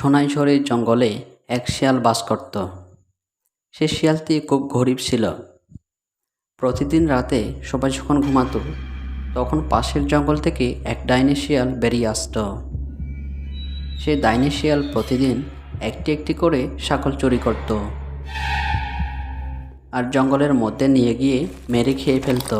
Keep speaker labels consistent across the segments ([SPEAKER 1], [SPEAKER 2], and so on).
[SPEAKER 1] সোনাইঝড়ির জঙ্গলে এক শিয়াল বাস করত। সে শিয়ালটি খুব গরিব ছিল। প্রতিদিন রাতে সবাই যখন ঘুমাতো, তখন পাশের জঙ্গল থেকে এক ডাইনি শিয়াল বেরিয়ে আসতো। সে ডাইনি শিয়াল প্রতিদিন একটি একটি করে ছাগল চুরি করত আর জঙ্গলের মধ্যে নিয়ে গিয়ে মেরে খেয়ে ফেলতো।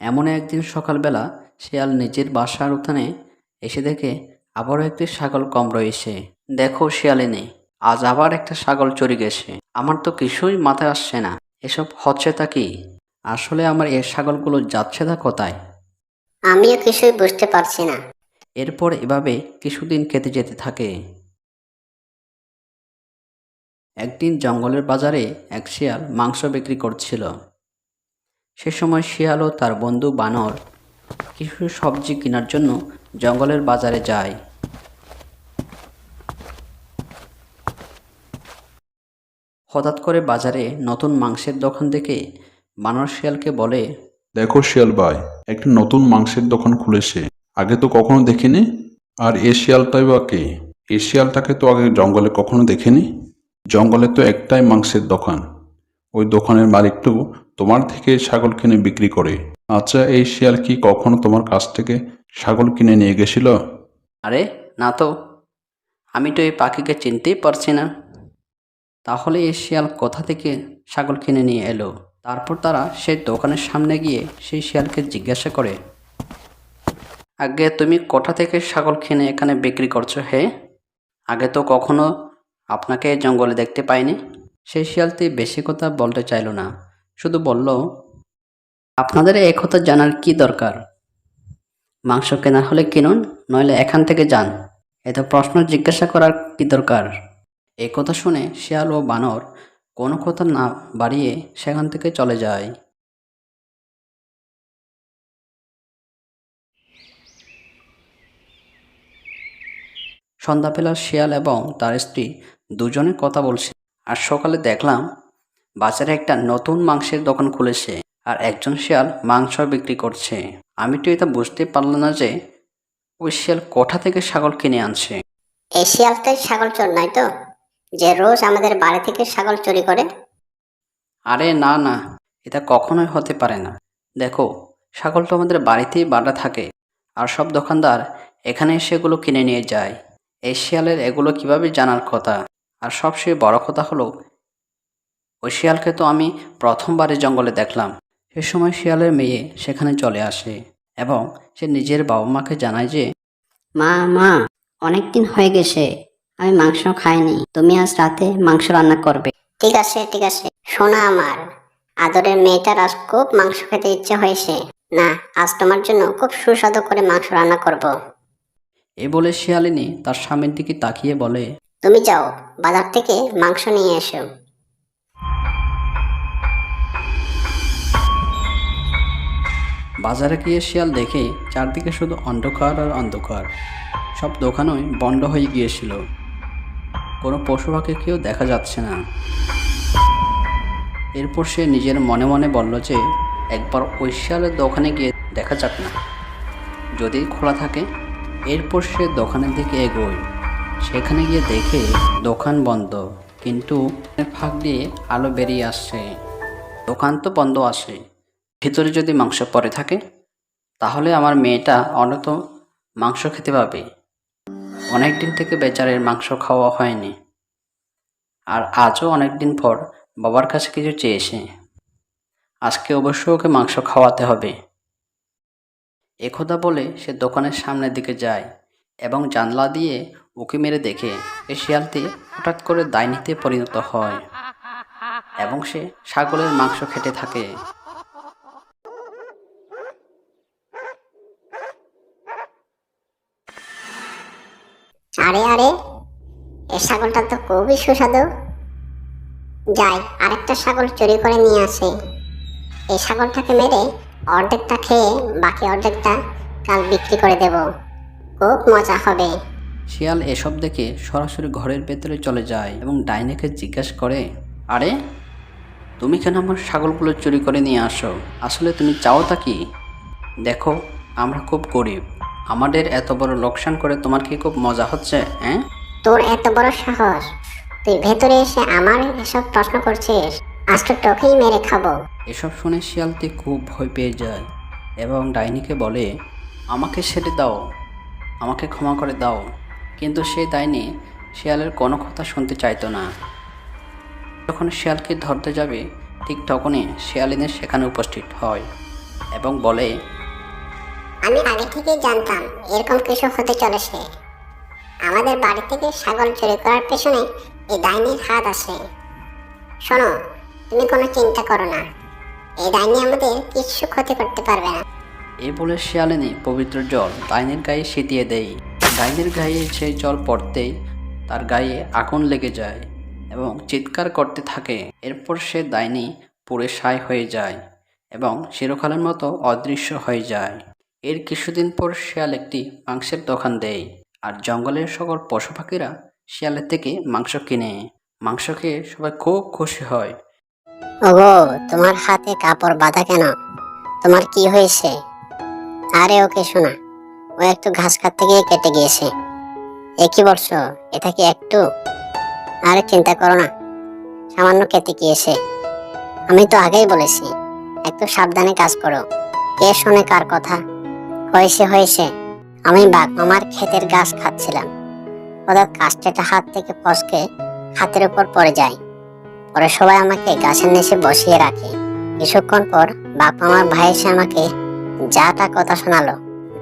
[SPEAKER 1] এমন একদিন সকালবেলা শিয়াল নিজের বাসার উঠানে এসে দেখে আবারও একটি ছাগল কম রয়েছে। দেখো শিয়ালিনী আজ আবার একটা ছাগল চুরি গেছে। আমার তো কিছুই মাথায় আসছে না। এসব হচ্ছে তা কি? আসলে আমার এই ছাগলগুলো যাচ্ছে তা কোথায়?
[SPEAKER 2] আমিও কিছুই বুঝতে পারছি না।
[SPEAKER 1] এরপর এভাবে কিছুদিন কেটে যেতে থাকে। একদিন জঙ্গলের বাজারে এক শিয়াল মাংস বিক্রি করছিল। সে সময় শিয়াল ও তার বন্ধু বানর কিছু সবজি কেনার জন্য জঙ্গলের বাজারে যায়। হঠাৎ করে বাজারে নতুন মাংসের দোকান থেকে বানর শিয়ালকে বলে,
[SPEAKER 3] দেখো শিয়াল ভাই, একটা নতুন মাংসের দোকান খুলেছে। আগে তো কখনো দেখিনি। আর এ শিয়ালটাই বা কে? এই শিয়ালটাকে তো আগে জঙ্গলে কখনো দেখিনি। জঙ্গলে তো একটাই মাংসের দোকান। ওই দোকানের মালিকটু তোমার থেকে ছাগল কিনে বিক্রি করে। আচ্ছা এই শিয়াল কি কখনো তোমার কাছ থেকে ছাগল কিনে নিয়ে গেছিল?
[SPEAKER 1] আরে, না তো। আমি তো এই পাখিকে চিনতেই পারছি না। তাহলে এই শিয়াল কোথা থেকে ছাগল কিনে নিয়ে এলো? তারপর তারা সেই দোকানের সামনে গিয়ে সেই শিয়ালকে জিজ্ঞাসা করে, আগে তুমি কোথা থেকে ছাগল কিনে এখানে বিক্রি করছ হে? আগে তো কখনো আপনাকে জঙ্গলে দেখতে পাইনি? সেই শিয়ালটি বেশি কথা বলতে চাইলো না। শুধু বলল, আপনাদের এই কথা জানার কি দরকার? মাংস কেনার হলে কিনুন, নইলে এখান থেকে যান। এত প্রশ্ন জিজ্ঞাসা করার কি দরকার? এই কথা শুনে শিয়াল ও বানর কোনো কথা না বাড়িয়ে সেখান থেকে চলে যায়। সন্ধ্যাবেলা শিয়াল এবং তার স্ত্রী দুজনে কথা বলছে আর সকালে দেখলাম বাজারে একটা নতুন মাংসের দোকান খুলেছে আর একজন শিয়াল মাংস বিক্রি করছে। আমি তো এটা বুঝতে পারলাম না যে ওই শিয়াল কোথা থেকে ছাগল কিনে আনছে।
[SPEAKER 2] এই শিয়ালটাই ছাগল চোর নয় তো? যে রোজ আমাদের বাড়ি থেকে ছাগল চুরি করে?
[SPEAKER 1] আরে না না এটা কখনোই হতে পারে না। দেখো ছাগল তো আমাদের বাড়িতেই বাঁধা থাকে আর সব দোকানদার এখানে সেগুলো কিনে নিয়ে যায়। এই শিয়ালের এগুলো কীভাবে জানার কথা? আর সবচেয়ে বড় কথা হলো ওই শিয়ালকে তো আমি প্রথমবারে জঙ্গলে দেখলাম। সে সময় শিয়ালের মেয়ে সেখানে চলে আসে এবং সে নিজের বাবা মাকে জানায় যে
[SPEAKER 2] মা মা অনেকদিন হয়ে গেছে আমি মাংস খাইনি তুমি আজ রাতে মাংস রান্না করবে। ঠিক আছে ঠিক আছে শোনা আমার আদরের মেয়েটার আজ খুব মাংস খেতে ইচ্ছে হয়েছে। না আজ তোমার জন্য খুব সুস্বাদু করে মাংস রান্না করব।
[SPEAKER 1] এ বলে শিয়ালিনী তার স্বামীর দিকে তাকিয়ে বলে
[SPEAKER 2] তুমি যাও বাজার থেকে মাংস নিয়ে এসো।
[SPEAKER 1] বাজারে গিয়ে শিয়াল দেখে চারদিকে শুধু অন্ধকার আর অন্ধকার। সব দোকানই বন্ধ হয়ে গিয়েছিল। কোনো পশু পাখিকেও দেখা যাচ্ছে না। এরপর সে নিজের মনে মনে বলল যে, একবার ওই শিয়ালের দোকানে গিয়ে দেখা যাক না। যদি খোলা থাকে, এরপর সে দোকানের দিকে এগোয়। সেখানে গিয়ে দেখে দোকান বন্ধ, কিন্তু ফাঁক দিয়ে আলো বেরিয়ে আসছে। দোকান তো বন্ধ আসে ভিতরে যদি মাংস পরে থাকে, তাহলে আমার মেয়েটা অনত মাংস খেতে পাবে। অনেক দিন থেকে বেচারের মাংস খাওয়া হয়নি। আর আজও অনেক দিন পর বাবার কাছে কিছু চেয়েছে। আজকে অবশ্য ওকে মাংস খাওয়াতে হবে। একথা বলে সে দোকানের সামনের দিকে যায় এবং জানলা দিয়ে উকি মেরে দেখে এই শিয়ালটি হঠাৎ করে ডাইনিতে পরিণত হয় এবং সে ছাগলের মাংস খেতে থাকে।
[SPEAKER 2] আরে আরে এই ছাগলটা তো খুবই সুস্বাদু। যাই, আরেকটা ছাগল চুরি করে নিয়ে আসে। এই ছাগলটাকে মেরে অর্ধেকটা খেয়ে বাকি অর্ধেকটা কাল বিক্রি করে দেব। খুব মজা হবে।
[SPEAKER 1] শিয়াল এসব দেখে সরাসরি ঘরের ভেতরে চলে যায় এবং ডাইনিকে জিজ্ঞাসা করে, আরে, তুমি কেন আমার ছাগলগুলো চুরি করে নিয়ে আসো? আসলে তুমি চাওটা কি? দেখো, আমরা খুব গরিব। আমাদের এত বড় লোকসান করে তোমার কি খুব মজা হচ্ছে হ্যাঁ
[SPEAKER 2] তোর এত বড় সাহস। তুই ভেতরে এসে আমার এসব প্রশ্ন করছিস আজ তো তোকেই মেরে খাব।
[SPEAKER 1] এসব শুনে শিয়ালটি খুব ভয় পেয়ে যায় এবং ডাইনিকে বলে আমাকে ছেড়ে দাও আমাকে ক্ষমা করে দাও। কিন্তু সে ডাইনি শিয়ালের কোনো কথা শুনতে চাইতো না। যখন শিয়ালকে ধরতে যাবে ঠিক তখনই শিয়ালিনী সেখানে উপস্থিত হয় এবং বলে
[SPEAKER 2] আমি আগে থেকেই জানতাম এরকম কিছু হতে চলেছে। আমাদের বাড়ি থেকে ছাগল চুরি করার পেছনে এই ডাইনির হাত আছে। শোনো, তুমি কোনো চিন্তা করো না। এই ডাইনি আমাদের কিচ্ছু ক্ষতি করতে পারবে না।
[SPEAKER 1] এই বলে শিয়ালিনী পবিত্র জল ডাইনির গায়ে ছিটিয়ে দেয়। ডাইনির গায়ে সেই জল পড়তেই তার গায়ে আগুন লেগে যায় এবং চিৎকার করতে থাকে। এরপর সে ডাইনি পুড়ে সাই হয়ে যায় এবং চিরকালের মতো অদৃশ্য হয়ে যায়। এর কিছুদিন পর শেয়াল একটি মাংসের দোকান দেয়, আর জঙ্গলের সকল পশু পাখিরা শিয়ালের থেকে মাংস কিনে। মাংস খেয়ে সবাই খুব খুশি হয়।
[SPEAKER 2] ওগো, তোমার হাতে কাপড় বাঁধা কেন? তোমার কি হয়েছে? আরে ওকে শোনা, ও একটু ঘাস কাটতে গিয়ে কেটে গিয়েছে। এ কি বলছো? এটা কি একটু? আরে চিন্তা করো না, সামান্য কেটে গিয়েছে। আমি তো আগেই বলেছি, একটু সাবধানে কাজ করো। কে শোনে কার কথা? হয়েছে হয়েছে। আমি বাঘ মামার ক্ষেতের গাছ খাচ্ছিলাম। হঠাৎ কাস্টেটা হাত থেকে ফসকে হাতের উপর পড়ে যায়। পরে সবাই আমাকে গাছের নিচে বসিয়ে রাখে। কিছুক্ষণ পর বাপ আমার ভাই এসে আমাকে যাটা কথা শোনালো।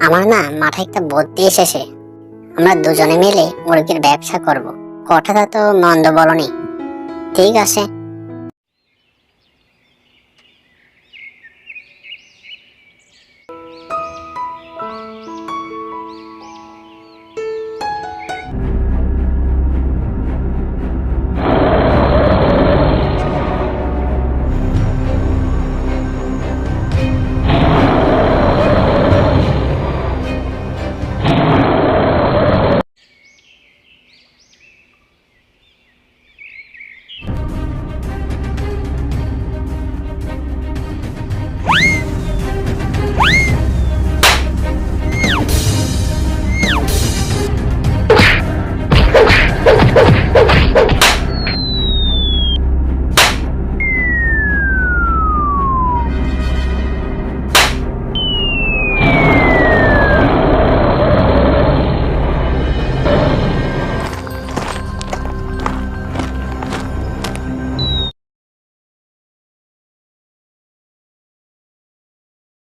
[SPEAKER 2] আমার না মাথায় একটা বুদ্ধি এসেছে। আমরা দুজনে মিলে মুরগির ব্যবসা করব। কথাটা তো মন্দ বলনি। ঠিক আছে